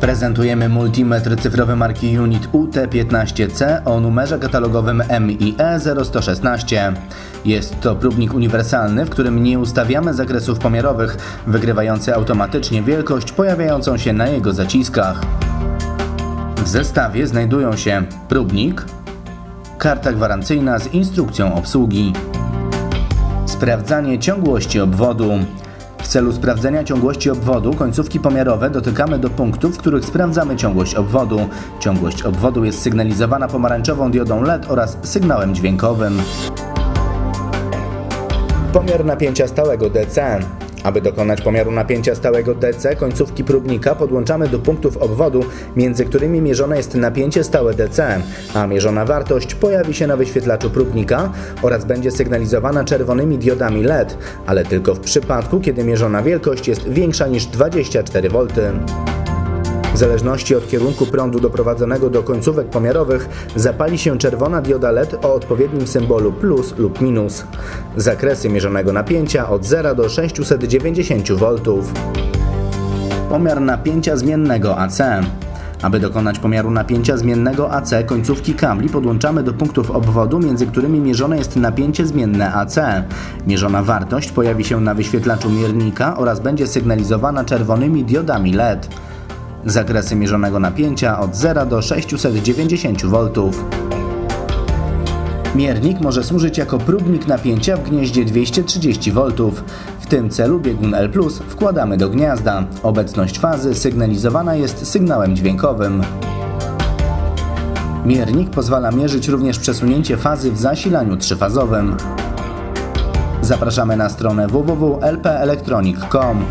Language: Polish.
Prezentujemy multimetr cyfrowy marki Unit UT15C o numerze katalogowym MIE 0116. Jest to próbnik uniwersalny, w którym nie ustawiamy zakresów pomiarowych, wygrywający automatycznie wielkość pojawiającą się na jego zaciskach. W zestawie znajdują się próbnik, karta gwarancyjna z instrukcją obsługi, sprawdzanie ciągłości obwodu. W celu sprawdzenia ciągłości obwodu końcówki pomiarowe dotykamy do punktów, w których sprawdzamy ciągłość obwodu. Ciągłość obwodu jest sygnalizowana pomarańczową diodą LED oraz sygnałem dźwiękowym. Pomiar napięcia stałego DC. Aby dokonać pomiaru napięcia stałego DC, końcówki próbnika podłączamy do punktów obwodu, między którymi mierzone jest napięcie stałe DC, a mierzona wartość pojawi się na wyświetlaczu próbnika oraz będzie sygnalizowana czerwonymi diodami LED, ale tylko w przypadku, kiedy mierzona wielkość jest większa niż 24 V. W zależności od kierunku prądu doprowadzonego do końcówek pomiarowych zapali się czerwona dioda LED o odpowiednim symbolu plus lub minus. Zakresy mierzonego napięcia od 0 do 690 V. Pomiar napięcia zmiennego AC. Aby dokonać pomiaru napięcia zmiennego AC, końcówki kabli podłączamy do punktów obwodu, między którymi mierzone jest napięcie zmienne AC. Mierzona wartość pojawi się na wyświetlaczu miernika oraz będzie sygnalizowana czerwonymi diodami LED. Zakresy mierzonego napięcia od 0 do 690 V. Miernik może służyć jako próbnik napięcia w gnieździe 230 V. W tym celu biegun L wkładamy do gniazda. Obecność fazy sygnalizowana jest sygnałem dźwiękowym. Miernik pozwala mierzyć również przesunięcie fazy w zasilaniu trzyfazowym. Zapraszamy na stronę www.lpelectronic.com.